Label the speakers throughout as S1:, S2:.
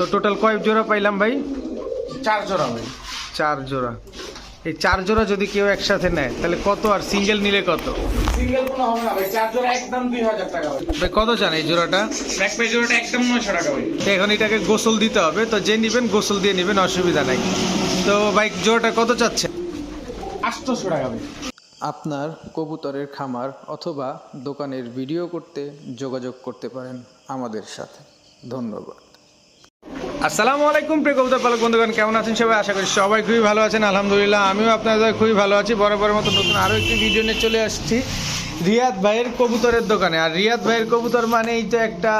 S1: তো টোটাল কয় জোড়া পাইলাম ভাই?
S2: চার জোড়া ভাই।
S1: চার জোড়া। এই চার জোড়া যদি কেউ একসাথে নেয় তাহলে কত আর সিঙ্গেল নিলে কত?
S2: সিঙ্গেল কোনো হবে না ভাই চার জোড়া একদম দুই হাজার টাকা ভাই।
S1: ভাই কত চান এই জোড়াটা?
S2: ব্যাক পেজ জোড়াটা একদম নয়শো টাকা ভাই।
S1: তো এখন এটাকে গোসল দিতে হবে তো যে নেবেন গোসল দিয়ে নেবেন অসুবিধা নাই। তো ভাই জোড়াটা কত চাচ্ছে
S2: আটশোশো টাকা ভাই।
S1: আপনার কবুতরের খামার অথবা দোকানের ভিডিও করতে যোগাযোগ করতে পারেন আমাদের সাথে। ধন্যবাদ। আসসালামু আলাইকুম, প্রিয় কবুতর পালক বন্ধুগণ, কেমন আছেন সবাই? আশা করি সবাই খুবই ভালো আছেন। আলহামদুলিল্লাহ, আমিও আপনাদের খুবই ভালো আছি। বরাবরের মতো নতুন আরও একটি ভিডিও নিয়ে চলে আসছি। রিয়াদ ভাইয়ের কবুতরের দোকানে। আর রিয়াদ ভাইয়ের কবুতর মানে এই তো একটা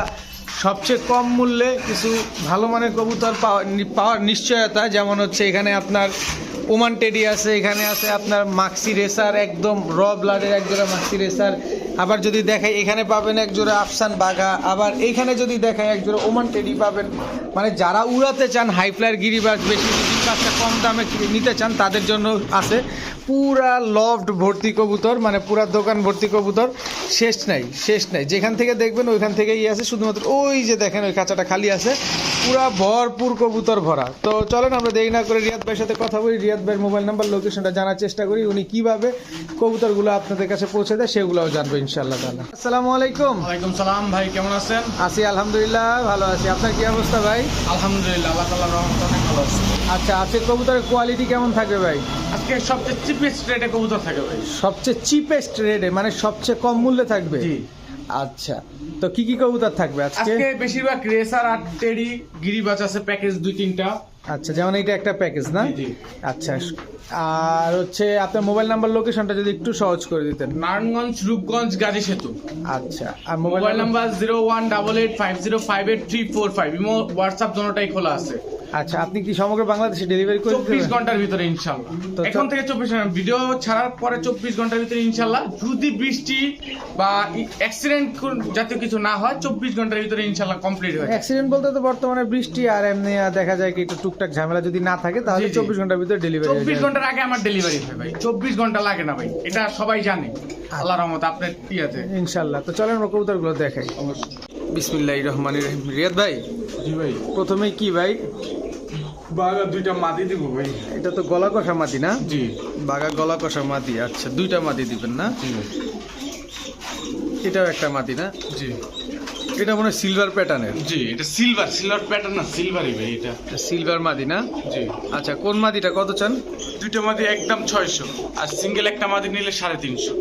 S1: সবচেয়ে কম মূল্যে কিছু ভালো মানের কবুতর পাওয়া পাওয়ার নিশ্চয়তা। যেমন হচ্ছে এখানে আপনার ওমান টেডি আছে, এখানে আছে আপনার মাক্সি রেসার, একদম র ব্লাডের এক জোড়া মাক্সি রেসার আবার যদি দেখাই, এখানে পাবেন এক জোড়া আফসান বাঘা, আবার এখানে যদি দেখাই, এক জোড়া ওমান টেডি পাবেন। মানে যারা উড়াতে চান, হাই ফ্লায়ার গিরিবাজ বেশি বেশি। কাজটা কম দামে নিতে চান তাদের জন্য আছে। পুরা লফট ভর্তি কবুতর মানে পুরা দোকান ভর্তি কবুতর শেষ নাই শেষ নাই। যেখান থেকে দেখবেন ওইখান থেকেই আছে শুধুমাত্র ওই যে দেখেন ওই কাঁচাটা খালি আছে। পুরা ভরপুর কবুতর ভরা। তো চলেন আমরা দেরি না করে রিয়াদ ভাইয়ের সাথে কথা বলি। রিয়াদ ভাইয়ের মোবাইল নাম্বার লোকেশনটা জানার চেষ্টা করি। উনি কীভাবে কবুতরগুলো আপনাদের কাছে পৌঁছে দেয় সেগুলোও জানব ইনশাআল্লাহ তাহলে আসসালামু আলাইকুম।
S2: ওয়ালাইকুম সালাম ভাই কেমন আছেন?
S1: আছি আলহামদুলিল্লাহ ভালো আছি। আপনার কি অবস্থা ভাই?
S2: আলহামদুলিল্লাহ আল্লাহ তাআলার রহমতে অনেক ভালো আছে।
S1: আচ্ছা আজকে কবুতরের কোয়ালিটি কেমন থাকবে ভাই?
S2: আজকে সবচেয়ে চিপেস্ট রেটে কবুতর থাকবে ভাই।
S1: সবচেয়ে চিপেস্ট রেটে মানে সবচেয়ে কম মূল্যে থাকবে?
S2: জি।
S1: আচ্ছা তো কি কি কবুতর থাকবে আজকে?
S2: আজকে বেশিরভাগ রেসার আর টেডি গিরিবাজ আছে প্যাকেজ দুই তিনটা।
S1: আচ্ছা যেমন এটা একটা প্যাকেজ না?
S2: জি, জি।
S1: আচ্ছা আর হচ্ছে আপনার মোবাইল নাম্বার লোকেশনটা যদি একটু সহজ করে দিতেন।
S2: নারায়ণগঞ্জ রূপগঞ্জ গাজী সেতু।
S1: আচ্ছা আর mobile number?
S2: Zero one double eight five zero five eight three four five imo WhatsApp দোনোটাই খোলা আছে।
S1: আচ্ছা আপনি কি সমগ্র বাংলাদেশে ডেলিভারি করে
S2: চব্বিশ? ঘণ্টার ভিতরে ইনশাল্লাহ এখন থেকে চব্বিশ ঘণ্টা ভিডিও ছাড়ার পরে চব্বিশ ঘণ্টার ভিতরে ইনশাল্লাহ যদি বৃষ্টি বা অ্যাক্সিডেন্ট জাতীয় কিছু না হয় চব্বিশ ঘণ্টার ভিতরে ইনশাল্লাহ কমপ্লিট হয়ে
S1: অ্যাক্সিডেন্ট বলতে তো বর্তমানে বৃষ্টি আর এমনি দেখা যায় কি একটু টুকটাক ঝামেলা যদি না থাকে তাহলে। চব্বিশ ঘণ্টার ভিতরে ডেলিভারি
S2: চব্বিশ ঘণ্টার আগে আমার ডেলিভারি হয় ভাই। চব্বিশ ঘণ্টা লাগে না ভাই। এটা সবাই জানে। আল্লাহ রহমত আপনার কি আছে
S1: ইনশাল্লাহ তো চলেন আমরা কবুতরগুলো দেখাই। বিসমিল্লাহ রহমান রহিম। রিয়াদ ভাই?
S2: জি ভাই।
S1: প্রথমে কি ভাই?
S2: বাগা দুইটা মাদি দিব ভাই।
S1: এটা তো গলা কষা মাটি না?
S2: জি।
S1: বাঘা গলা কষা মাটি আচ্ছা দুইটা মাটি দিবেন না?
S2: জি
S1: এটাও একটা মাটি না?
S2: জি।
S1: এটা মনে সিলভার প্যাটার্নের
S2: জি এটা সিলভার সিলভার প্যাটার্ন না সিলভারই ভাই এটা।
S1: সিলভার মাদি না?
S2: জি।
S1: আচ্ছা কোন মাদিটা? কত চান?
S2: দুইটা মাদি একদম ছয়শো। আর সিঙ্গেল একটা মাদি নিলে সাড়ে তিনশো।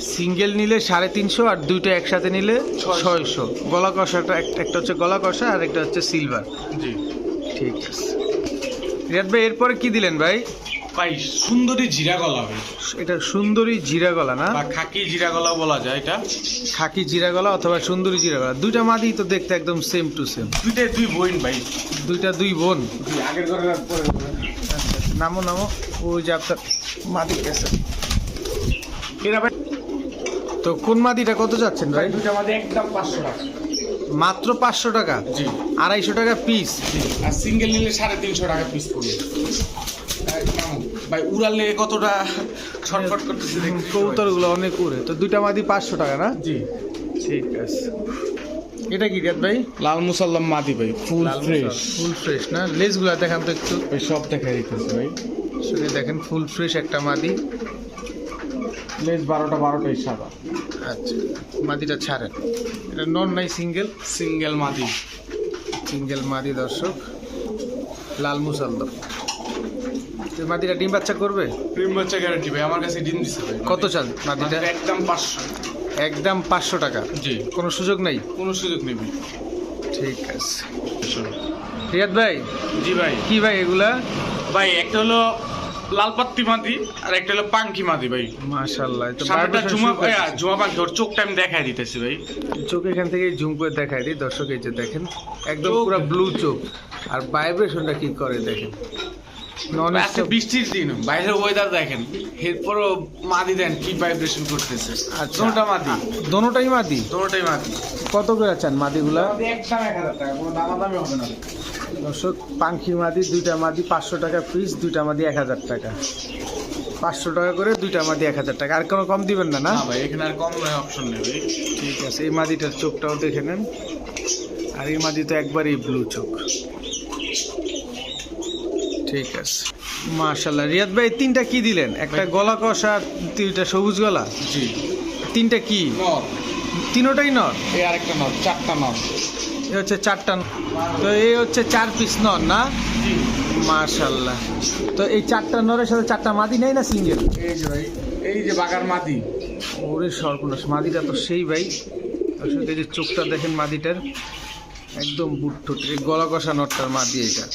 S1: সিঙ্গেল নিলে সাড়ে তিনশো আর দুইটা একসাথে নিলে
S2: ছয়শো।
S1: গলা কষাটা এক- একটা হচ্ছে গলা কষা আর একটা হচ্ছে সিলভার
S2: জি।
S1: ঠিক আছে। রিয়াদ ভাই এরপরে কি দিলেন ভাই?
S2: ভাই সুন্দরী জিরা গলা
S1: এটা সুন্দরী জিরা গলা না?
S2: বা খাকি জিরা গলা বলা যায় এটা।
S1: খাকি জিরা গলা অথবা সুন্দরী জিরা গলা। দুইটা মাদি তো দেখতে একদম সেম টু সেম
S2: দুইটাই দুই বোন ভাই।
S1: দুইটা দুই বোন।
S2: আগের ঘরে।
S1: আচ্ছা নামো নামো। ওই যে আপনার মাদি গেছে।
S2: এরা ভাই
S1: তো কোন মাদিটা কত যাচ্ছেন ভাই?
S2: দুইটা মাদি একদম পাঁচশো টাকা।
S1: মাত্র পাঁচশো টাকা?
S2: জি।
S1: আড়াইশো টাকা পিস
S2: আর সিঙ্গেল নিলে সাড়ে তিনশো টাকা পিস পড়বে ভাই উড়ালে কতটা ছটফট করতেছে
S1: কবুতরগুলো অনেক উড়ে। তো দুইটা মাদি পাঁচশো টাকা না?
S2: জি।
S1: ঠিক আছে। এটা কি রিয়াদ ভাই?
S2: লাল মুসাল্লাম মাদি ভাই ফুল ফ্রেশ
S1: ফুল ফ্রেশ না? লেসগুলো দেখান তো একটু।
S2: ভাই সব দেখা দিতেছে ভাই।
S1: শুনে দেখেন ফুল ফ্রেশ একটা মাদি।
S2: লেজ বারোটা বারোটাই সাদা।
S1: আচ্ছা মাদিটা ছাড়েন। এটা নন নাই সিঙ্গেল
S2: সিঙ্গেল মাদি।
S1: সিঙ্গেল মাদি দর্শক। লাল মুসালদম তো মাদিটা ডিম বাচ্চা করবে?
S2: ক্রিম বাচ্চা গ্যারান্টি ভাই আমার কাছে ডিম দিছে ভাই।
S1: কত চান মাদিটা
S2: একদম পাঁচশো।
S1: একদম পাঁচশো টাকা।
S2: জি।
S1: কোনো সুযোগ নেই?
S2: কোনো সুযোগ নেই ভাই।
S1: ঠিক আছে। রিয়াদ ভাই?
S2: জি ভাই।
S1: কি ভাই এগুলা?
S2: ভাই একটা হলো লাল পাত্তি মাদি আর একটা হলো পাঙ্কি মাদি ভাই।
S1: মাশাল্লাহ তো বারোটা
S2: জুমা জুমা পাঙ্কি ওর চোখটা আমি দেখাই দিতেছি ভাই।
S1: চোখ এখান থেকে জুম করে দেখাই দিই দর্শক এই যে দেখেন একদম পুরো ব্লু চোখ। আর ভাইব্রেশনটা কি করে দেখেন?
S2: আজকে বৃষ্টির দিন। বাইরের ওয়েদার দেখেন এরপরও মাদি দেন কি ভাইব্রেশন করতেছে।
S1: আচ্ছা।
S2: দুটা মাদি।
S1: দোনোটাই মাদি?
S2: দুটোটাই মাদি।
S1: কত করে চান মাদিগুলা?
S2: একদম এক হাজার টাকা কোনো দামাদামি হবে না।
S1: দর্শক পাঙ্খি মাদি দুইটা মাদি পাঁচশো টাকা পিস দুইটা মাদি এক হাজার টাকা। পাঁচশো টাকা করে দুইটা মাদি এক হাজার টাকা। আর কোনো কম দিবেন না না?
S2: না ভাই এখানে আর কম নয় অপশন নেই
S1: ঠিক আছে এই মাদিটার চোখটাও দেখে নেন। আর এই মাদি তো একবারই ব্লু চোখ। ঠিক আছে। মাশাল্লাহ রিয়াদ ভাই তিনটা কি দিলেন? একটা গলা কষা তিনটা সবুজ গলা?
S2: জি।
S1: তিনটা কি?
S2: নর।
S1: তিনোটাই নর?
S2: এই আরেকটা নর চারটা নর।
S1: এ হচ্ছে চারটা তো এই হচ্ছে চার পিস নর না?
S2: জি।
S1: মাশাল্লাহ তো এই চারটা নরের সাথে চারটা মাদি নেই না সিঙ্গেল?
S2: এই যে ভাই এই যে বাগার মাটি
S1: ওরে সর্বনাশ মাদিটা তো সেই ভাই। আসলে এই যে চোখটা দেখেন মাদিটার। একদম এই গলা কষা নটটার মাদি এটা।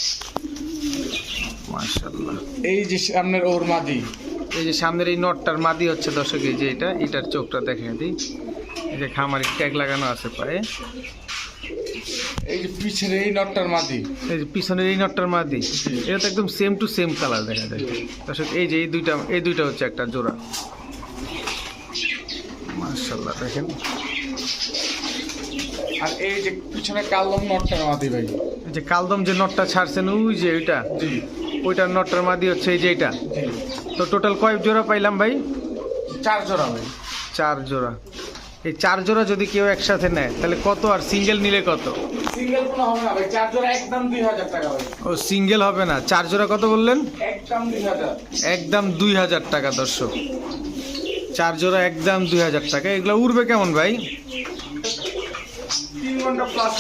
S1: মাশাল্লাহ
S2: এই যে সামনের ওর মাটি
S1: এই যে সামনের এই নটটার মাদি হচ্ছে দর্শক এই যে এটা এটার চোখটা দেখে দিই এই যে খামারি ট্যাগ লাগানো আছে পায়ে।
S2: এই যে পিছের এই নটটার মাটি
S1: এই যে পিছনের এই নটটার মাদি এটা তো একদম সেম টু সেম কালার দেখা যায়। দর্শক এই যে এই দুইটা এই দুইটা হচ্ছে একটা জোড়া। মাশাল্লাহ দেখেন।
S2: আর এই যে পিছনে কালদম নটটার মাটি ভাই।
S1: এই যে কালদম যে নটটা ছাড়ছেন ওই যে ওইটা।
S2: জি।
S1: ওইটার নটার মাদি হচ্ছে এই যে এটা তো টোটাল কয় জোড়া পাইলাম ভাই?
S2: চার জোড়া ভাই।
S1: চার জোড়া। এই চার জোড়া যদি কেউ একসাথে নেয় তাহলে কত আর সিঙ্গেল নিলে কত?
S2: সিঙ্গেল কোনো হবে না ভাই চার জোড়া একদম দুই হাজার টাকা ভাই।
S1: ও সিঙ্গেল হবে না। চার জোড়া কত বললেন?
S2: একদম দুই হাজার।
S1: একদম দুই হাজার টাকা দর্শক। চার জোড়া একদম দুই হাজার টাকা। এগুলো উড়বে কেমন ভাই?
S2: তিন ঘণ্টা প্লাস।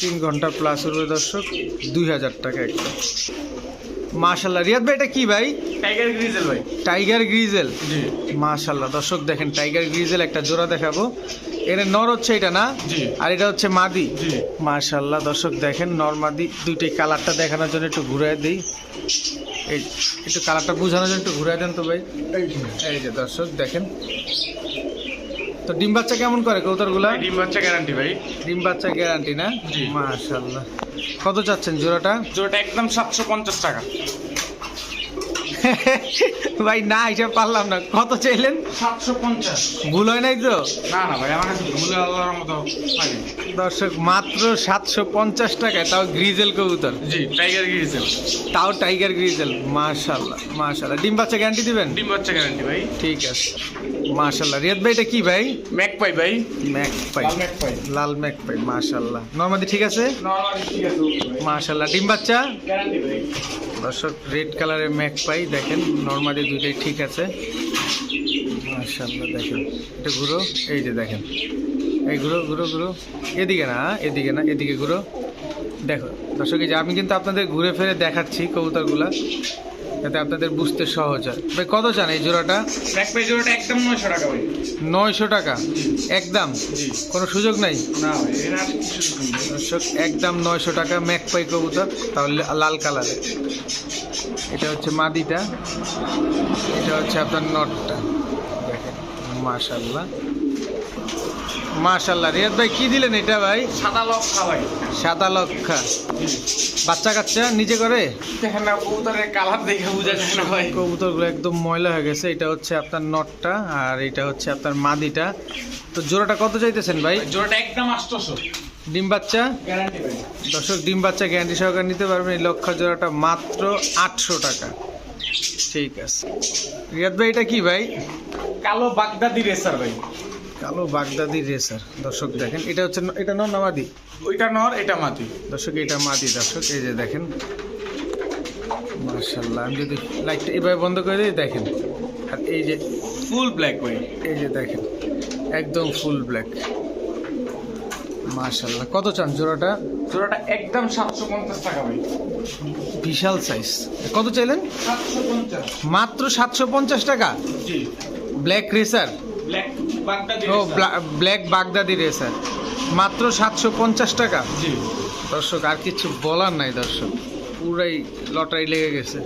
S1: তিন ঘণ্টা প্লাস উড়বে দর্শক দুই হাজার টাকা একদম মাশাল্লাহ রিয়াদ ভাই এটা কি ভাই?
S2: টাইগার গ্রিজেল ভাই।
S1: টাইগার গ্রিজেল
S2: জি।
S1: মাশাল্লাহ দর্শক দেখেন টাইগার গ্রিজেল একটা জোড়া দেখাবো। এর নর হচ্ছে এটা না?
S2: জি।
S1: আর এটা হচ্ছে মাদি?
S2: জি।
S1: মাশাল্লাহ দর্শক দেখেন নর মাদি দুইটাই কালারটা দেখানোর জন্য একটু ঘুরে দিই। এই একটু কালারটা বোঝানোর জন্য একটু ঘুরে দেন তো ভাই।
S2: এই যে
S1: দর্শক দেখেন। তো ডিম বাচ্চা কেমন করে কৌতারগুলা
S2: ডিম বাচ্চা গ্যারান্টি ভাই।
S1: ডিম বাচ্চা গ্যারান্টি না?
S2: জি।
S1: মাশাল্লাহ কত চাচ্ছেন জোড়াটা?
S2: জোড়াটা একদম সাতশো পঞ্চাশ টাকা।
S1: ভাই না হিসাব পারলাম না। কত চাইলেন?
S2: সাতশো পঞ্চাশ।
S1: ভুল হয় নাই তো?
S2: না না ভাই আমার কাছে ভুলে আল্লাহর মতো
S1: দর্শক মাত্র সাতশো পঞ্চাশ টাকায় তাও গ্রিজেল কবুতর।
S2: জি টাইগার গ্রিজেল
S1: তাও টাইগার গ্রিজেল মাশাল্লাহ মাশাল্লাহ ডিম বাচ্চা গ্যারান্টি দিবেন?
S2: ডিম বাচ্চা গ্যারান্টি ভাই।
S1: ঠিক আছে মাশাল্লাহ রিয়াদ ভাই এটা কি ভাই?
S2: ম্যাক পাই ভাই।
S1: ম্যাক পাই
S2: লাল ম্যাক পাই
S1: লাল ম্যাক পাই মাশাল্লাহ নর্মাদি ঠিক আছে?
S2: নর্মালি ঠিক আছে
S1: মাশাল্লাহ ডিম বাচ্চা?
S2: গ্যারান্টি ভাই।
S1: দর্শক রেড কালারের ম্যাক পাই দেখেন নর্মালি দুইটাই ঠিক আছে। মার্শাল্লাহ দেখেন। এটা ঘুরো, এই যে দেখেন। এই ঘুরো ঘুরো ঘুরো। এদিকে না এদিকে না, এদিকে ঘুরো। দেখো, দর্শক যে আমি কিন্তু আপনাদের ঘুরে ফিরে দেখাচ্ছি কবুতরগুলা। যাতে আপনাদের বুঝতে সহজ হয়। ভাই কত চান এই জোড়াটা?
S2: পাই জোড়াটা একদম নয়শো টাকা ভাই।
S1: নয়শো টাকা? একদম?
S2: জি।
S1: কোনো সুযোগ নাই?
S2: না।
S1: দর্শক একদম নয়শো টাকা ম্যাক পাই কবুতর তাহলে লাল কালারের। এটা হচ্ছে মাদিটা এটা হচ্ছে আপনার নটটা। দেখেন মাশাল্লাহ মাশাল্লাহ রিয়াদ ভাই কি দিলেন এটা ভাই?
S2: সাদা লক্ষা ভাই।
S1: সাদা লক্ষা। বাচ্চা কাচ্চা নিজে করে?
S2: না কবুতরের কালার দেখে বোঝা যায় না ভাই।
S1: কবুতরগুলো একদম ময়লা হয়ে গেছে। এটা হচ্ছে আপনার নটটা আর এটা হচ্ছে আপনার মাদিটা। তো জোড়াটা কত চাইতেছেন ভাই?
S2: জোড়াটা একদম আটশোশো।
S1: ডিম বাচ্চা? দর্শক ডিম বাচ্চা গ্যারান্টি সহকারে নিতে পারবেন। এই লক্ষা জোড়াটা মাত্র আটশো টাকা। ঠিক আছে। রিয়াদ ভাই এটা কি ভাই?
S2: কালো বাগদাদি রেসার ভাই।
S1: কালো বাগদাদি রেসার দর্শক দেখেন এটা হচ্ছে ন- এটা নন মাদি?
S2: ওইটা নর এটা মাটি
S1: দর্শক এটা মাদি দর্শক এই যে দেখেন। মার্শাল্লাহ আমি যদি লাইটটা এভাবে বন্ধ করে দিই দেখেন। আর এই যে
S2: ফুল ব্ল্যাক ওই
S1: এই যে দেখেন একদম ফুল ব্ল্যাক মার্শাল্লাহ কত চান জোড়াটা?
S2: জোড়াটা একদম সাতশো পঞ্চাশ টাকা ভাই।
S1: বিশাল সাইজ কত চাইলেন? মাত্র সাতশো পঞ্চাশ টাকা?
S2: জি।
S1: ব্ল্যাক রেসার
S2: ব্ল্যাক
S1: ও ব্ল্যাক বাগদাদি রেসার মাত্র সাতশো পঞ্চাশ টাকা।
S2: জি।
S1: দর্শক আর কিছু বলার নাই দর্শক। পুরাই লটারি লেগে গেছে।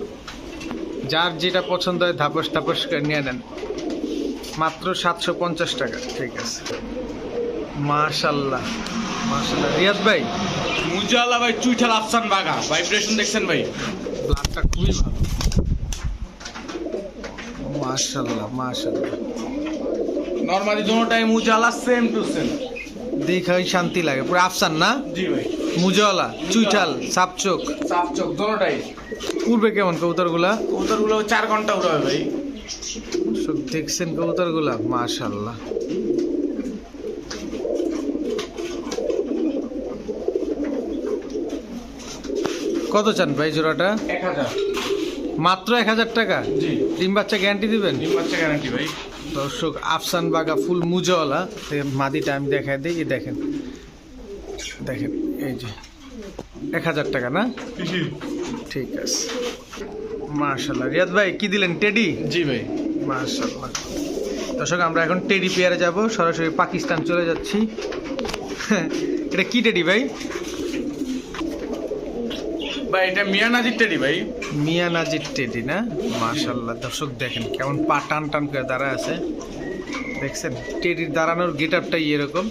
S1: যার যেটা পছন্দ হয় ধাপস ধাপস করে নিয়ে নেন। মাত্র সাতশো পঞ্চাশ টাকা। ঠিক আছে। মাশাল্লাহ। মাশাল্লাহ। রিয়াদ ভাই?
S2: মুজালা ভাই চুইঠাল আফসান বাগা। ভাইব্রেশন দেখছেন ভাই?
S1: ব্লাডটা খুবই ভালো। মাশাল্লাহ মাশাল্লাহ।
S2: নর্মালি দুটোটাই মুজালা সেম টু সেম
S1: দেখাই শান্তি লাগে। পুরো আফসান না?
S2: জি ভাই।
S1: মুজওয়ালা চুইঠাল সাপচোক।
S2: সাফ চোখ দুটোটাই
S1: উড়বে কেমন কবুতরগুলা?
S2: কবুতরগুলো চার ঘণ্টা উড়াবে ভাই।
S1: সব দেখছেন কবুতরগুলা? মাশাল্লাহ কত চান ভাই জোড়াটা?
S2: এক হাজার।
S1: মাত্র এক হাজার টাকা?
S2: জি।
S1: ডিম বাচ্চা গ্যারান্টি দিবেন?
S2: ডিম বাচ্চা গ্যারান্টি ভাই।
S1: দর্শক আফসান বাগা ফুল মুজওয়ালা। মাদিটা আমি দেখাই দিই এই দেখেন। দেখেন এই যে এক হাজার টাকা না? ঠিক আছে। মার্শাল্লাহ রিয়াদ ভাই কি দিলেন টেডি?
S2: জি ভাই।
S1: মার্শাল্লাহ দর্শক আমরা এখন টেডি পেয়ারে যাব। সরাসরি পাকিস্তান চলে যাচ্ছি। এটা কি টেডি ভাই?
S2: ভাই এটা মিয়া নাজির টেডি ভাই।
S1: মিয়া নাজির টেডি না? মার্শাল্লাহ দর্শক দেখেন কেমন পা টান টান করে দাঁড়ায় আছে। দেখছেন টেডির দাঁড়ানোর গেট আপটাই এরকম।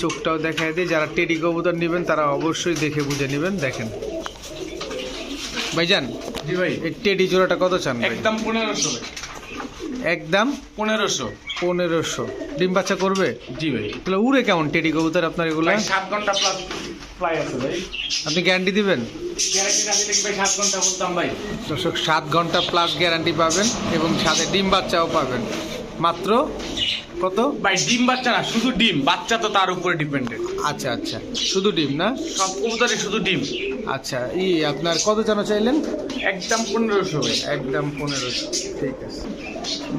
S1: চোখটাও দেখায় দিয়ে যারা টেডি কবুতর নেবেন তারা অবশ্যই দেখে বুঝে নেবেন দেখেন। ভাইজান
S2: জি ভাই।
S1: এই টেডি জোড়াটা কত চান
S2: একদম পনেরোশো
S1: একদম?
S2: পনেরোশো।
S1: পনেরোশো। ডিম বাচ্চা করবে?
S2: জি ভাই।
S1: তাহলে উড়ে কেমন টেডি কবুতর আপনার এগুলো?
S2: সাত ঘণ্টা প্লাস আছে ভাই।
S1: আপনি গ্যারান্টি দিবেন? দর্শক সাত ঘণ্টা প্লাস গ্যারান্টি পাবেন এবং সাথে ডিম বাচ্চাও পাবেন। মাত্র কত?
S2: ভাই ডিম বাচ্চা না শুধু ডিম। বাচ্চা তো তার উপরে ডিপেন্ডেন্ট
S1: আচ্ছা আচ্ছা। শুধু ডিম না?
S2: সব কবুতরে শুধু ডিম।
S1: আচ্ছা ই আপনার কত যেন চাইলেন?
S2: একদম পনেরোশো ভাই।
S1: একদম পনেরোশো ঠিক আছে।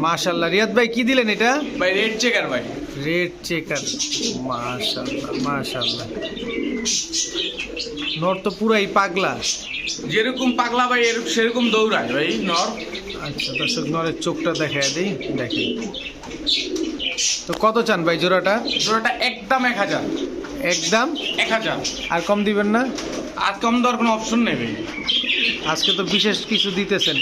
S1: মাশাল্লাহ রিয়াদ ভাই কি দিলেন এটা?
S2: ভাই রেড চেকার ভাই।
S1: রেড চেকার মাশাল্লাহ মাশাল্লাহ। নর তো পুরাই পাগলা।
S2: যেরকম পাগলা ভাই এরকম সেরকম দৌড়ায় ভাই নর।
S1: আচ্ছা দর্শক নরের চোখটা দেখায় দিই দেখেন। তো কত চান ভাই জোড়াটা?
S2: জোড়াটা একদম এক হাজার।
S1: একদম?
S2: এক হাজার।
S1: আর কম দিবেন না?
S2: আর কম দেওয়ার কোনো অপশন নেই ভাই।
S1: আজকে তো বিশেষ কিছু দিতেছেন।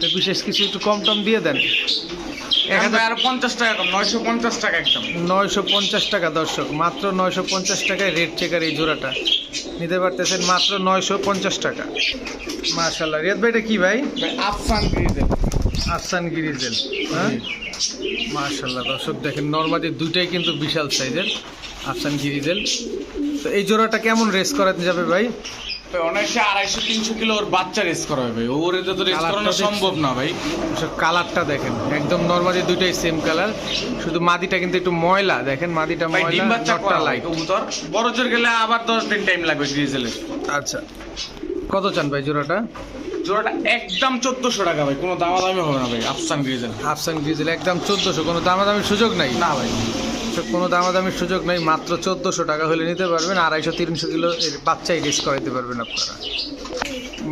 S1: তো বিশেষ কিছু একটু কম টম দিয়ে দেন। এক
S2: এখন
S1: হাজার
S2: আর পঞ্চাশ টাকা কম নয়শো পঞ্চাশ টাকা একদম।
S1: নয়শো পঞ্চাশ টাকা দর্শক মাত্র নয়শো পঞ্চাশ টাকায় রেড চেকার এই জোড়াটা। নিতে পারতেছেন মাত্র নয়শো পঞ্চাশ টাকা। মার্শাল্লাহ রিয়াদ ভাই এটা কি ভাই?
S2: ভাই আফসান গ্রিজেল।
S1: আফসান গিরিজেল হ্যাঁ? মার্শাল্লাহ দর্শক দেখেন নর্মালি দুইটাই কিন্তু বিশাল সাইজের আফসান গিরিজেল তো এই জোড়াটা কেমন রেস করাতে যাবে ভাই?
S2: অনায়াসে আড়াইশো তিনশো কিলো ওর বাচ্চা রেস করা হবে। ভাই ওর এতে তো রেস করানো সম্ভব না ভাই।
S1: কালারটা দেখেন একদম নর্মালি দুইটাই সেম কালার শুধু মাদিটা কিন্তু একটু ময়লা দেখেন মাদিটা ময়লা
S2: বাচ্চা
S1: নটটা
S2: করা
S1: লাইট
S2: কবুতর। বড় জোর গেলে আবার দশ দিন টাইম লাগবে
S1: আচ্ছা কত চান ভাই জোড়াটা?
S2: জোড়াটা একদম চোদ্দশো টাকা ভাই কোনো দামাদামি হবে না ভাই আফসান গ্রিজেল
S1: আফসান গ্রিজেল একদম চোদ্দোশো কোনো দামাদামির সুযোগ নাই।
S2: না ভাই।
S1: দর্শক, কোনো দামাদামির সুযোগ নেই মাত্র চোদ্দোশো টাকা হলে নিতে পারবেন আড়াইশো তিনশো কিলো এর বাচ্চাই রেস করাইতে পারবেন আপনারা।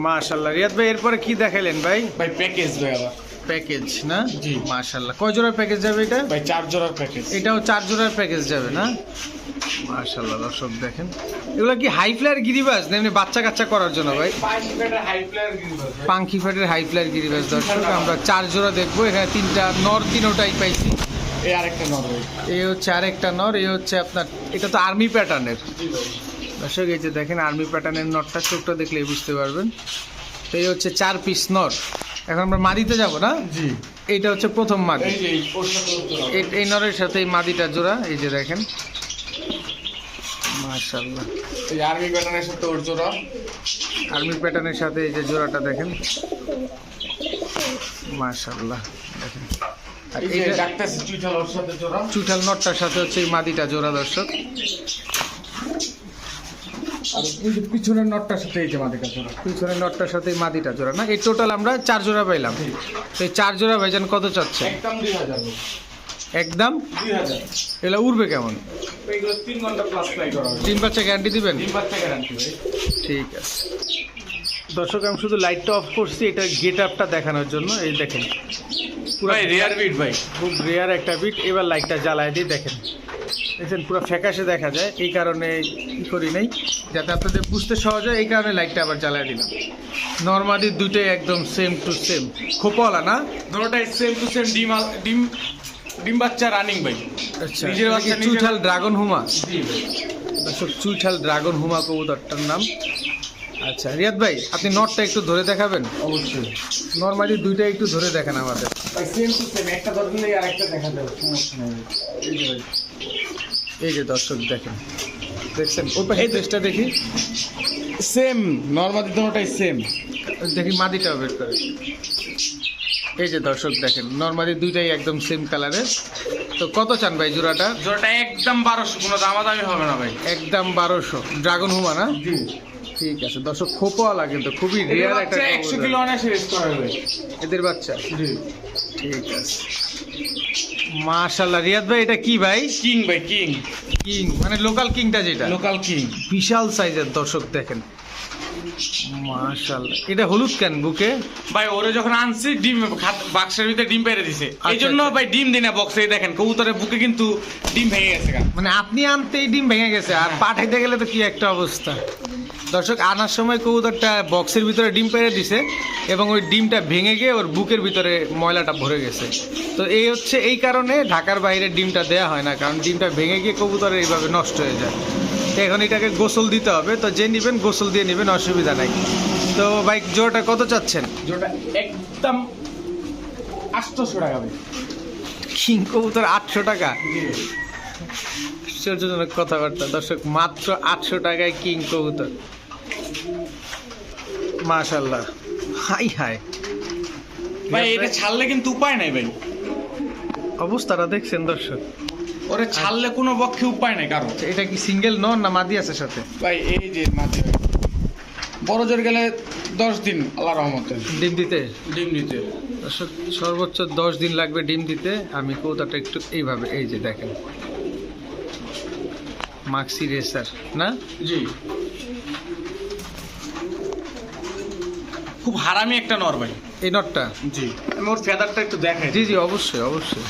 S1: মাশাল্লাহ। রিয়াদ ভাই এরপরে কি দেখাইলেন ভাই?
S2: ভাই প্যাকেজ ভাই আবার।
S1: প্যাকেজ না?
S2: জি।
S1: মাশাল্লাহ। কয় জোড়ার প্যাকেজ যাবে এটা?
S2: ভাই চার জোড়ার প্যাকেজ
S1: এটাও চার জোড়ার প্যাকেজ যাবে না? মাশাল্লাহ দর্শক দেখেন। এগুলো কি হাই ফ্লায়ার গিরিবাজ না এমনি বাচ্চা কাচ্চা করার জন্য ভাই? পাঙ্কি ফ্যাটের হাই ফ্লায়ার গিরিবাজ দর্শক আমরা চার জোড়া দেখব। এখানে তিনটা নর তিনোটাই পাইছি।
S2: এই আরেকটা নর
S1: এই হচ্ছে আরেকটা নর এই হচ্ছে আপনার এটা তো আর্মি প্যাটার্নের দর্শক এই যে দেখেন আর্মি প্যাটার্নের নটটা চোখটা দেখলেই বুঝতে পারবেন। তো এই হচ্ছে চার পিস নট এখন আমরা মাদিতে যাব না?
S2: জি।
S1: এইটা হচ্ছে প্রথম মাদি।
S2: এই
S1: নরের সাথে এই মাদিটা জোড়া এই যে দেখেন। মাশাল্লাহ
S2: এই আর্মি প্যাটার্নের সাথে ওর জোড়া।
S1: আর্মি প্যাটার্নের সাথে এই যে জোড়াটা দেখেন। মাশাল্লাহ দেখেন। চুঠাল নটটার সাথে হচ্ছে এই মাদিটা জোড়া দর্শক।
S2: পিছনের নটটার সাথে এই যে মাদিকা জোড়া।
S1: পিছনের নটটার সাথে এই মাদিটা জোড়া না? এই টোটাল আমরা চার জোড়া পাইলাম। তো এই চার জোড়া ভাইজান কত চাচ্ছে?
S2: একদম দুই হাজার
S1: একদম? এগুলো উড়বে কেমন?
S2: তিন
S1: বাচ্চা গ্যারান্টি দিবেন?
S2: তিন বাচ্চা গ্যারান্টি ভাই।
S1: ঠিক আছে। দর্শক আমি শুধু লাইটটা অফ করছি এটা গেট আপটা দেখানোর জন্য। এই দেখেন। পুরো
S2: রেয়ার বিট ভাই।
S1: খুব রেয়ার একটা বিট এবার লাইটটা জ্বালায় দিয়ে দেখেন। দেখছেন পুরো ফ্যাকাশে দেখা যায় এই কারণে কি করি নাই যাতে আপনাদের বুঝতে সহজ হয় এই কারণে লাইটটা আবার জ্বালায় দিলাম। নর্মালি দুইটাই একদম সেম টু সেম খোপওয়ালা না?
S2: দুটোটাই সেম টু সেম ডিম ডিম ডিম বাচ্চা রানিং ভাই।
S1: আচ্ছা
S2: নিজের বাচ্চা নিজের-
S1: ড্রাগন হুমা? দর্শক ড্রাগন হুমা কবুতরটার নাম। আচ্ছা রিয়াদ ভাই আপনি নটটা একটু ধরে দেখাবেন?
S2: অবশ্যই।
S1: নর্মালি দুইটা একটু ধরে দেখান আমাদের।
S2: একটা আর একটা দেখা যাবে। এই যে ভাই।
S1: এই যে দর্শক দেখেন। দেখছেন? ওই পাশে চেষ্টা দেখি।
S2: সেম নর্মালি দুটোটাই সেম
S1: দেখি মাদিটাও বের করে। এই যে দর্শক দেখেন নর্মালি দুইটাই একদম সেম কালারের তো কত চান ভাই জোড়াটা?
S2: জোড়াটা একদম বারোশো কোনো দামাদামি হবে না ভাই।
S1: একদম বারোশো। ড্রাগন হুমা না?
S2: জি।
S1: ঠিক আছে। দর্শক খোপওয়ালা কিন্তু খুবই রেয়ার একটা
S2: একশো কিলো অনায়াসে রেস করা যাবে
S1: এদের বাচ্চা?
S2: জি।
S1: ঠিক আছে। মাশাল্লাহ রিয়াদ ভাই এটা কি ভাই?
S2: কিং ভাই কিং
S1: কিং মানে লোকাল কিংটা যেটা?
S2: লোকাল কিং
S1: বিশাল সাইজের দর্শক দেখেন। মাশাল্লাহ এটা হলুদ কেন বুকে?
S2: ভাই ওরে যখন আনছি ডিম বাক্সের ভিতরে ডিম পেরে দিছে। এই
S1: আচ্ছা,
S2: জন্য
S1: আচ্ছা।
S2: ভাই ডিম দিই না বক্সে দেখেন কবুতরের বুকে কিন্তু ডিম ভেঙে গেছে
S1: মানে আপনি আনতেই ডিম ভেঙে গেছে আর পাঠাইতে গেলে তো কি একটা অবস্থা? দর্শক আনার সময় কবুতরটা বক্সের ভিতরে ডিম পেরে দিছে এবং ওই ডিমটা ভেঙে গিয়ে ওর বুকের ভিতরে ময়লাটা ভরে গেছে। তো এই হচ্ছে এই কারণে ঢাকার বাইরে ডিমটা দেয়া হয় না কারণ ডিমটা ভেঙে গিয়ে কবুতরের এইভাবে নষ্ট হয়ে যায়। তো এখন এটাকে গোসল দিতে হবে তো যে নেবেন গোসল দিয়ে নেবেন অসুবিধা নাই। তো বাইক জোরটা কত চাচ্ছেন?
S2: যেটা একদম আটশোশো টাকা ভাই।
S1: কিং কবুতর আটশো টাকা? আশ্চর্যজনক কথাবার্তা। দর্শক মাত্র আটশো টাকায় কিং কবুতর। মাশাল্লাহ হাই হাই।
S2: ভাই এটা ছাড়লে কিন্তু উপায় নাই ভাই।
S1: অবস্থাটা দেখছেন দর্শক।
S2: ওরে ছাড়লে কোনো পক্ষে উপায় নাই কারও।
S1: এটা কি সিঙ্গেল নন না মাদি আছে সাথে?
S2: ভাই এই যে মাঝে বড় জোর গেলে দশ দিন আল্লাহ রহমতে।
S1: ডিম দিতে?
S2: ডিম দিতে।
S1: সর্বোচ্চ দশ দিন লাগবে ডিম দিতে। আমি কৌতাটা একটু এইভাবে এই যে দেখেন। মাক্সি রেসার না?
S2: জি। খুব হারামি একটা নর ভাই।
S1: এই নটটা?
S2: জি। আমি ওর ফেদারটা একটু দেখাই।
S1: জি জি অবশ্যই অবশ্যই।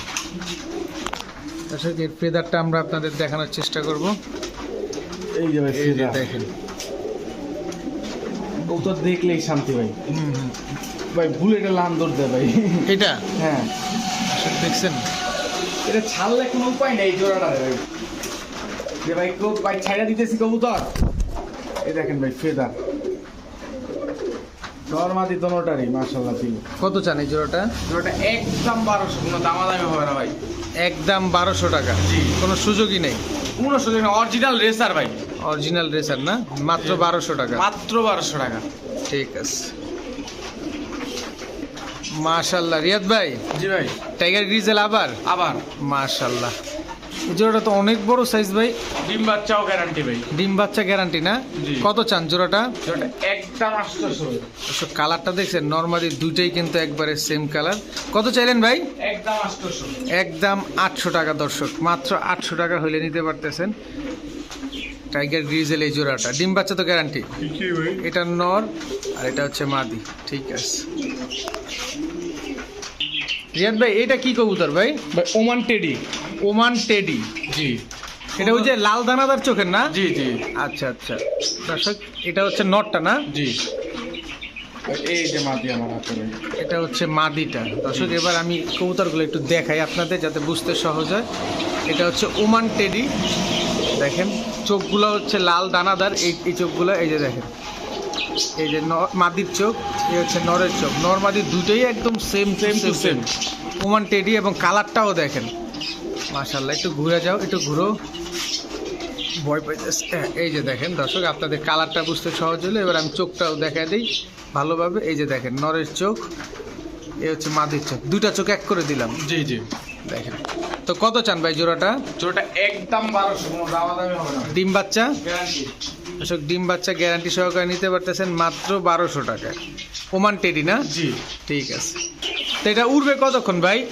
S1: আসলে এর ফেদারটা আমরা আপনাদের দেখানোর চেষ্টা করব।
S2: এই যে ভাই
S1: এই যে দেখেন।
S2: ও তো দেখলেই শান্তি ভাই।
S1: হুম, হুম।
S2: ভাই ভুলে এটা লান দৌড় দেয় ভাই।
S1: এটা?
S2: হ্যাঁ।
S1: আসলে দেখছেন?
S2: এটা ছাড়লে কোনো উপায় নেই জোড়াটা ভাই। যে ভাই কেউ ভাই ছাইড়া দিতেছি কবুতর। এই দেখেন ভাই ফেদার। নর্মাদি দোনোটারই মার্শাল্লাহ দিল
S1: কত চান এই জোড়াটা?
S2: জোড়াটা একদম বারোশো কোনো দামাদামি হবে না ভাই।
S1: একদম বারোশো টাকা।
S2: জি।
S1: কোনো সুযোগই নেই।
S2: কোনো সুযোগ না অরিজিনাল রেসার ভাই।
S1: অরিজিনাল রেসার না? মাত্র বারোশো টাকা।
S2: মাত্র বারোশো টাকা।
S1: ঠিক আছে। মাশাল্লাহ রিয়াদ ভাই।
S2: জি ভাই।
S1: টাইগার গ্রিজেল আবার?
S2: আবার।
S1: মাশাল্লাহ এই জোড়াটা তো অনেক বড় সাইজ ভাই।
S2: ডিম বাচ্চাও গ্যারান্টি ভাই।
S1: ডিম বাচ্চা গ্যারান্টি না? কত চান জোড়াটা?
S2: জোড়াটা একদম
S1: অবশ্য কালারটা দেখছেন নর্মালি দুইটাই কিন্তু একবারে সেম কালার কত চাইলেন ভাই?
S2: একদম
S1: আটশো টাকা দর্শক মাত্র আটশো টাকা হইলে নিতে পারতেছেন টাইগার গ্রিজেল এই জোড়াটা। ডিম বাচ্চা তো গ্যারান্টি এটা নর আর এটা হচ্ছে মাদি। ঠিক আছে। রিয়াদ ভাই এটা কি কবুতর ভাই?
S2: ভাই ওমান টেডি।
S1: Oman teddy.
S2: জি।
S1: এটা ওই যে লাল দানাদার চোখের না?
S2: জি জি।
S1: আচ্ছা আচ্ছা। দর্শক এটা হচ্ছে নটটা না?
S2: জি। এই যে মাটি আমার হাতে।
S1: এটা হচ্ছে মাদিটা। দর্শক এবার আমি কবুতরগুলো একটু দেখাই আপনাদের যাতে বুঝতে সহজ হয়। এটা হচ্ছে ওমান টেডি। দেখেন চোখগুলো হচ্ছে লাল দানাদার। এই এই চোখগুলো এই যে দেখেন। এই যে মাদির চোখ এই হচ্ছে নরের চোখ। নর মাদির দুটোই একদম same same to same Oman teddy এবং কালারটাও দেখেন। মাশাল্লাহ একটু ঘুরে যাও একটু ঘুরো। ভয় পাইতেছে। হ্যাঁ, এই যে দেখেন দর্শক আপনাদের কালারটা বুঝতে সহজ হলো। এবার আমি চোখটাও দেখা দিই ভালোভাবে। এই যে দেখেন নরের চোখ এ হচ্ছে মাদির চোখ। দুটা চোখ এক করে দিলাম।
S2: জি জি।
S1: দেখেন। তো কত চান ভাই জোড়াটা?
S2: জোড়াটা একদম বারোশো কোনো দামাদামি হবে না।
S1: ডিম বাচ্চা? দর্শক ডিম বাচ্চা গ্যারান্টি সহকারে নিতে পারতেছেন মাত্র বারোশো টাকা। ওমান টেডি না?
S2: জি।
S1: ঠিক আছে। তো এটা উড়বে কতক্ষণ ভাই?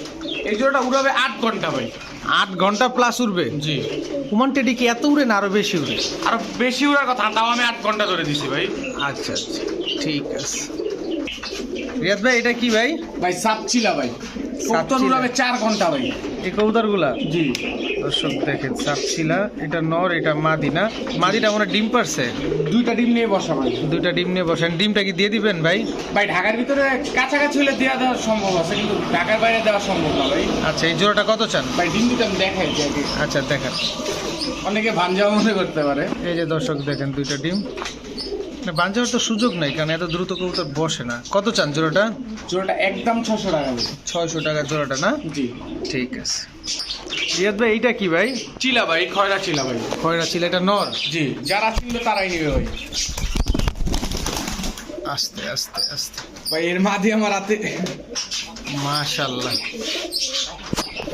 S2: এই জোড়াটা উড়াবে আট ঘণ্টা ভাই।
S1: আট ঘণ্টা প্লাস উড়বে?
S2: জি।
S1: ওমান টেডি কি এত উড়ে না আরও বেশি উড়ে?
S2: আরও বেশি উড়ার কথা তাও আমি আট ঘণ্টা ধরে দিছি ভাই।
S1: আচ্ছা আচ্ছা ঠিক আছে। রিয়াদ ভাই এটা কি ভাই?
S2: ভাই সাপ ছিলা ভাই। চার ঘণ্টা ভাই
S1: এই কবুতরগুলা?
S2: জি।
S1: দর্শক দেখেন এটা নর এটা মাদি না মাদিটা মনে ডিম পারছে?
S2: দুইটা ডিম নিয়ে বসা ভাই।
S1: দুইটা ডিম নিয়ে বসেন ডিমটা কি দিয়ে দিবেন ভাই?
S2: ভাই ঢাকার ভিতরে কাছাকাছি হলে দেওয়া দেওয়া সম্ভব আছে কিন্তু ঢাকার বাইরে দেওয়া সম্ভব না ভাই।
S1: আচ্ছা এই জোড়াটা কত চান?
S2: ভাই ডিম দুটো আমি দেখাই
S1: আচ্ছা দেখান।
S2: অনেকে ভাঞ্জাও মনে করতে পারে।
S1: এই যে দর্শক দেখেন দুইটা ডিম। না বাঞ্চার তো সুযোগ নাই কারণ এত দ্রুত কবুতর বসে না। কত চান জোড়াটা?
S2: জোড়াটা একদম ছশো টাকা
S1: ছয়শো টাকা জোড়াটা না?
S2: জি।
S1: ঠিক আছে। রিয়াদ ভাই এইটা কি ভাই?
S2: চিলা ভাই খয়রা চিলা ভাই।
S1: খয়রা ছিল এটা নর?
S2: জি যারা ছিল তারাই নিবে ভাই।
S1: আস্তে আস্তে আস্তে।
S2: ভাই এর মাঝে আমার হাতে।
S1: মাশাল্লাহ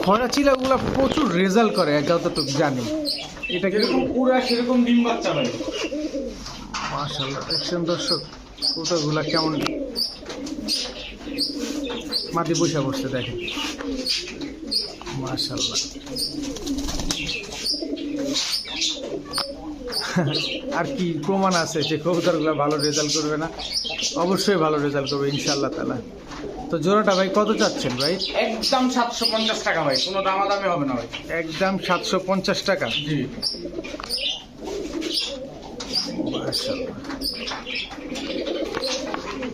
S1: খয়রা চিলাগুলো প্রচুর রেজাল্ট করে একাও তো জানি। এটা কি
S2: যেরকম পুরা সেরকম ডিম বাচ্চা ভাই।
S1: মাশাল্লাহ দেখছেন দর্শক কবুতরগুলা কেমন? মাটি বসে বসতে দেখেন। মাশাল্লাহ আর কি প্রমাণ আছে যে কবুতরগুলো ভালো রেজাল্ট করবে না? অবশ্যই ভালো রেজাল্ট করবে ইনশাল্লাহ তালা তো জোড়াটা ভাই কত চাচ্ছেন ভাই?
S2: একদম সাতশো পঞ্চাশ টাকা ভাই কোনো দামাদামি হবে না ভাই।
S1: একদম সাতশো পঞ্চাশ টাকা।
S2: জি।
S1: মাশাআল্লাহ।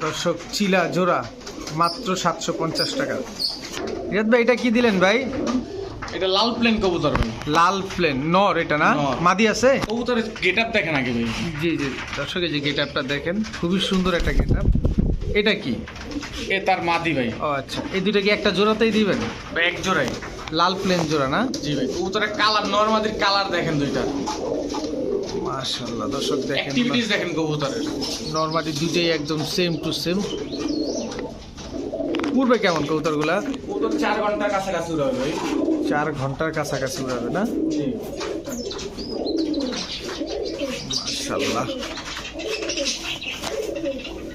S1: দর্শক চিলা জোড়া মাত্র সাতশো পঞ্চাশ টাকা। রিয়াদ ভাই এটা কি দিলেন ভাই?
S2: এটা লাল প্লেন কবুতর
S1: লাল প্লেন নর এটা না? মাদি আছে?
S2: কবুতরের গেট আপ দেখেন আগে ভাই।
S1: জি জি। দর্শক যে গেট আপটা দেখেন খুবই সুন্দর একটা গেট আপ এটা কি?
S2: এ তার মাদি ভাই।
S1: ও আচ্ছা। এই দুটো কি একটা জোড়াতেই দিবেন?
S2: এক জোড়াই।
S1: লাল প্লেন জোড়া না?
S2: জি ভাই। কবুতরের কালার নর্মাদির কালার দেখেন দুইটা।
S1: মাশাআল্লাহ দর্শক দেখেন
S2: অ্যাক্টিভিটিস দেখেন কবুতরের।
S1: নর্মালি দুটোই একদম সেম টু সেম পূর্বে কেমন কবুতরগুলা?
S2: কবুতর চার ঘণ্টার কাছাকাছি উড়াবে ভাই।
S1: চার ঘণ্টার কাছাকাছি উড়াবে না?
S2: জি।
S1: মাশাআল্লাহ।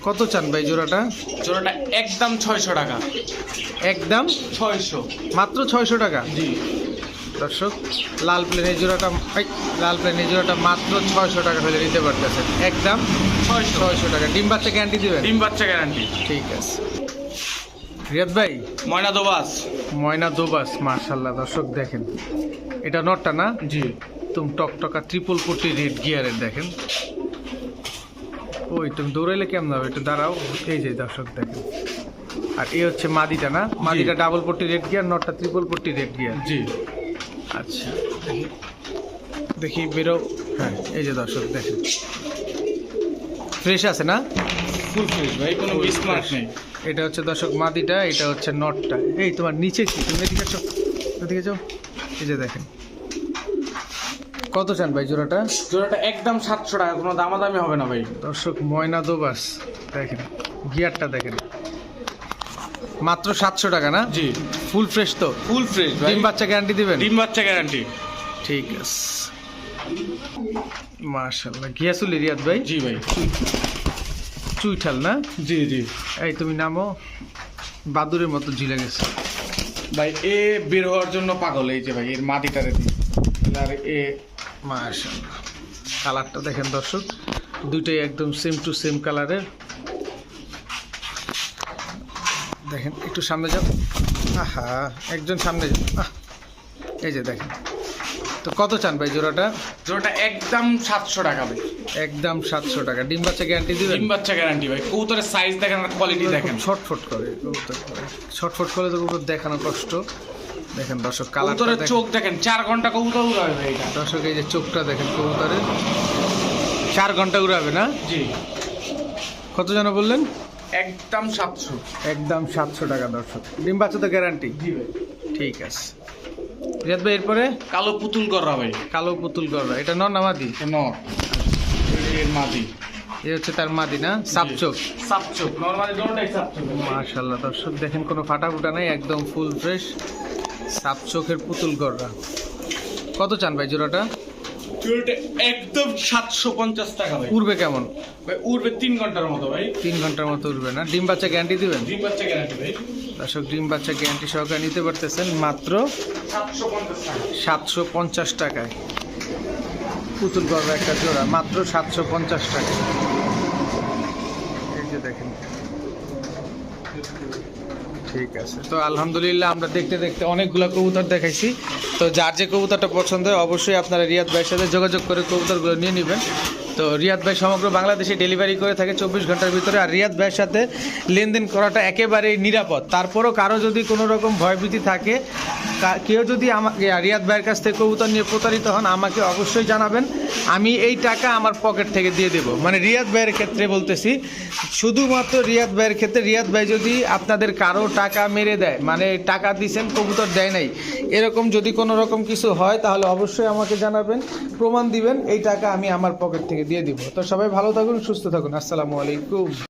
S1: কত চান ভাই জোড়াটা?
S2: জোড়াটা একদম ছয়শো টাকা।
S1: একদম?
S2: ছয়শো।
S1: মাত্র ছয়শো টাকা?
S2: জি।
S1: দর্শক লাল প্লেনের জোড়াটা এই, লাল প্লেনের জোড়াটা মাত্র ছয়শো টাকা হলে নিতে পারতেছেন। একদম
S2: ছয়শো।
S1: ছয়শো টাকা। ডিম বাচ্চা গ্যারান্টি দেবেন?
S2: ডিম বাচ্চা গ্যারান্টি
S1: ঠিক আছে। রিয়াদ ভাই?
S2: ময়না দোবাস।
S1: ময়না দোবাস মার্শাল্লাহ দর্শক দেখেন। এটা নটটা না?
S2: জি।
S1: তুমি টকটকা ট্রিপল কোটি রেড গিয়ারের দেখেন। ওই তুমি দৌড়াইলে কেমন হবে? একটু দাঁড়াও। এই যে দর্শক দেখেন। আর এই হচ্ছে মাদিটা না? মাদিটা ডাবল পট্টি রেড গিয়ার নটটা ট্রিপল পট্টি রেড গিয়ার
S2: জি।
S1: আচ্ছা। দেখি বেরো। হ্যাঁ এই যে দর্শক দেখেন। ফ্রেশ আছে না?
S2: ফুল ফ্রেশ ভাই কোনো বিস্মার্ট নেই।
S1: এটা হচ্ছে দর্শক মাদিটা এটা হচ্ছে নটটা। এই তোমার নিচে কি? তুমি এদিকে যাও এদিকে যাও। এই যে দেখেন। কত চান ভাই জোড়াটা?
S2: জোড়াটা একদম সাতশো টাকা কোনো দামাদামি হবে না ভাই।
S1: দর্শক ময়না দোবাস দেখেন গিয়ারটা দেখেন। মাত্র সাতশো টাকা না?
S2: জি।
S1: ফুল ফ্রেশ তো?
S2: ফুল ফ্রেশ
S1: ডিম বাচ্চা গ্যারান্টি দিবেন?
S2: ডিম বাচ্চা গ্যারান্টি
S1: ঠিক আছে। মাশাল্লাহ গিয়াসুল রিয়াদ ভাই?
S2: জি ভাই।
S1: চুইঠাল না?
S2: জি জি।
S1: এই তুমি নামো। বাদুরের মতো ঝিলে গেছে।
S2: ভাই এ বের হওয়ার জন্য পাগল এই যে ভাই এর মাটিটারে দিই আর এ
S1: মাশাল্লাহ কালারটা দেখেন দর্শক দুইটাই একদম সেম টু সেম কালারের। দেখেন একটু সামনে যাও। আহা একজন সামনে যাও। আহ, এই যে দেখেন। তো কত চান ভাই জোড়াটা?
S2: জোড়াটা একদম সাতশো টাকা ভাই।
S1: একদম সাতশো টাকা। ডিম বাচ্চা গ্যারান্টি দিবেন?
S2: ডিম বাচ্চা গ্যারান্টি ভাই। কবুতরের সাইজ দেখেন আর কোয়ালিটি দেখেন।
S1: ছটফট করে কবুতর। ছটফট করে। তো কবুতর দেখানো কষ্ট। দেখেন দর্শক কালার
S2: চোখ দেখেন চার ঘণ্টা কবুতর উড়াবে ভাই এটা।
S1: দর্শক এই যে চোখটা দেখেন কবুতরের। চার ঘণ্টা উড়াবে না?
S2: জি।
S1: কত যেন বললেন?
S2: একদম সাতশো।
S1: একদম সাতশো টাকা দর্শক। ডিম বাচ্চা তো গ্যারান্টি
S2: জি ভাই।
S1: ঠিক আছে। রিয়াদ ভাই এরপরে?
S2: কালো পুতুল করা ভাই।
S1: কালো পুতুল গড়া এটা নন আমাদি
S2: নর। এর মাদি।
S1: এ হচ্ছে তার মাদি না? সাপ চোখ
S2: সাপচোক নর্মালি দুটোটাই সাপচোক
S1: মাশাআল্লাহ দর্শক দেখেন কোনো ফাটা ফুটা নাই একদম ফুল ফ্রেশ সাপচোখের পুতুল গড়া কত চান ভাই জোড়াটা?
S2: চুলটা একদম সাতশো পঞ্চাশ টাকা ভাই।
S1: উড়বে কেমন?
S2: ভাই উড়বে তিন ঘণ্টার মতো ভাই।
S1: তিন ঘণ্টার মতো উড়বে না? ডিম বাচ্চা গ্যারান্টি দিবেন?
S2: ডিম বাচ্চা গ্যারান্টি ভাই।
S1: দর্শক ডিম বাচ্চা গ্যারান্টি সহকারে নিতে পারতেছেন মাত্র
S2: সাতশো পঞ্চাশ
S1: টাকায়। পুতুল গড়া একটা জোড়া মাত্র সাতশো পঞ্চাশ টাকা এই যে দেখেন। ঠিক আছে। তো আলহামদুলিল্লাহ আমরা দেখতে দেখতে অনেকগুলো কবুতর দেখাইছি। তো যার যে কবুতরটা পছন্দ হয়, অবশ্যই আপনারা রিয়াদ ভাইয়ের সাথে যোগাযোগ করে কবুতরগুলো নিয়ে নেবেন। তো রিয়াদ ভাই সমগ্র বাংলাদেশে ডেলিভারি করে থাকে চব্বিশ ঘণ্টার ভিতরে। আর রিয়াদ ভাইয়ের সাথে লেনদেন করাটা একেবারেই নিরাপদ। তারপরও কারও যদি কোনো রকম ভয়ভীতি থাকে কেউ যদি আমাকে রিয়াদ ভাইয়ের কাছ থেকে কবুতর নিয়ে প্রতারিত হন, আমাকে অবশ্যই জানাবেন। আমি এই টাকা আমার পকেট থেকে দিয়ে দেবো। মানে রিয়াদ ভাইয়ের ক্ষেত্রে বলতেছি, শুধুমাত্র রিয়াদ ভাইয়ের ক্ষেত্রে, রিয়াদ ভাই যদি আপনাদের কারও টাকা মেরে দেয় মানে টাকা দিছেন, কবুতর দেয় নাই, এরকম যদি কোনো রকম কিছু হয়, তাহলে অবশ্যই আমাকে জানাবেন, প্রমাণ দিবেন, এই টাকা আমি আমার পকেট থেকে দিয়ে দিব। তো সবাই ভালো থাকুন, সুস্থ থাকুন। আসসালামু আলাইকুম।